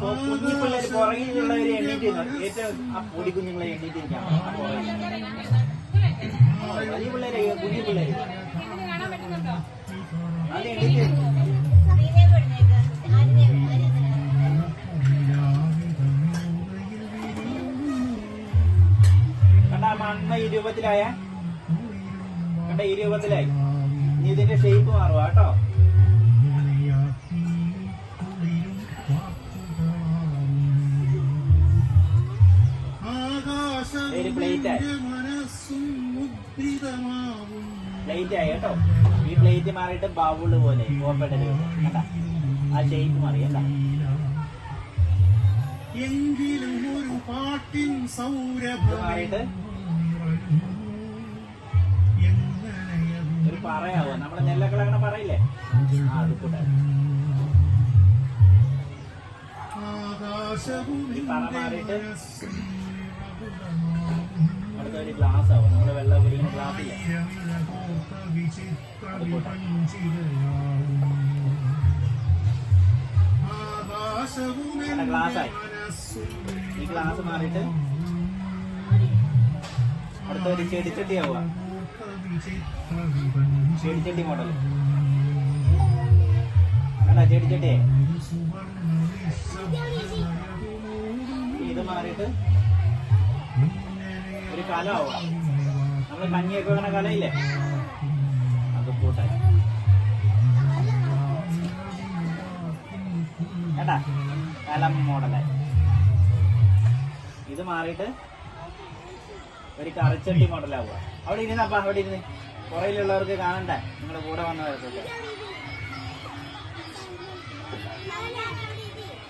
പുറകിലുള്ളവര് എണ്ണീറ്റ്. ഏറ്റവും ആ പൊടി കുഞ്ഞുങ്ങളെ എണ്ണീറ്റിരിക്കാം കുഞ്ഞു അത് മണ്ണ ഈ രൂപത്തിലായ കണ്ട ഈ രൂപത്തിലായി ഇനി ഇതിന്റെ ഷേപ്പ് മാറുക കേട്ടോ? ഒരു plate ആയി. പ്ലേറ്റ് ആയി കേട്ടോ. ഈ പ്ലേറ്റ് മാറിയിട്ട് ബൗൾ പോലെ ഓപ്പൺ കണ്ട? ആ ഷേപ്പ് മാറി എങ്കിലും ഒരു പാട്ടിൻ സൗരഭമായിട്ട് ഒരു പറയാവോ? നമ്മുടെ നെല്ലക്കളങ്ങനെ പറയില്ലേ? ആ അത് കൂടെ ഈ പറ മാറിയിട്ട് അടുത്ത ഒരു ഗ്ലാസ് ആവും നമ്മുടെ വെള്ളം കുടിക്കുന്ന ഗ്ലാസ് ഇല്ലേ ഗ്ലാസ്സായി. ഈ ഗ്ലാസ് മാറിയിട്ട് അടുത്ത ഒരു ചെടിച്ചട്ടി ആവുക. ചെടിച്ചട്ടി മോഡൽ കണ്ട ചെടിച്ചട്ടിയെ? ഇത് മാറിയിട്ട് ഇത് മാറിയിട്ട് ഒരു കറിച്ചട്ടി മോഡലാവുക അവിടെ ഇരുന്നപ്പാ അവിടെ ഇരുന്ന്. പുറയിലുള്ളവർക്ക് കാണണ്ടേ? നിങ്ങളുടെ കൂടെ വന്നവർക്കൊക്കെ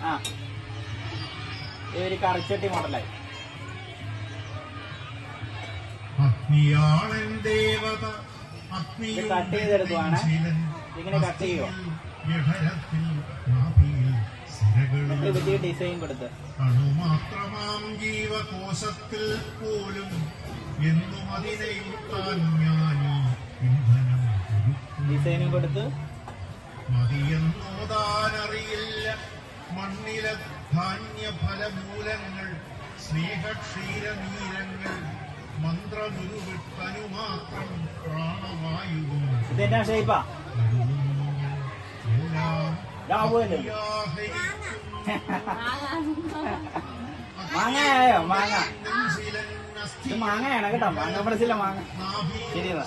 ആ. ഇത് ഒരു കറിച്ചട്ടി മോഡലായി. അഗ്നിയാളൻ ദേവത കട്ട് ചെയ്തെടുക്കുവാണ്. ഇതിങ്ങനെ കട്ട്? എന്നിട്ട് ഡിസൈൻ കൊടുത്ത് അണുമാത്രമാം ജീവകോശത്തിൽ പോലും എന്നും അതിനെ. ഡിസൈനും കൊടുത്ത് മതിയെന്നോതാനറിയില്ല മണ്ണിലെ ധാന്യ ഫലമൂലങ്ങൾ സ്നേഹക്ഷീരനീരങ്ങൾ മന്ത്രമുരുവിട്ടനു മാത്രം പ്രാണവായുവും. മാങ്ങയായോ മാങ്ങ മാങ്ങയാണ് കേട്ടോ. മാങ്ങ ചില മാങ്ങ. ശരിയതാ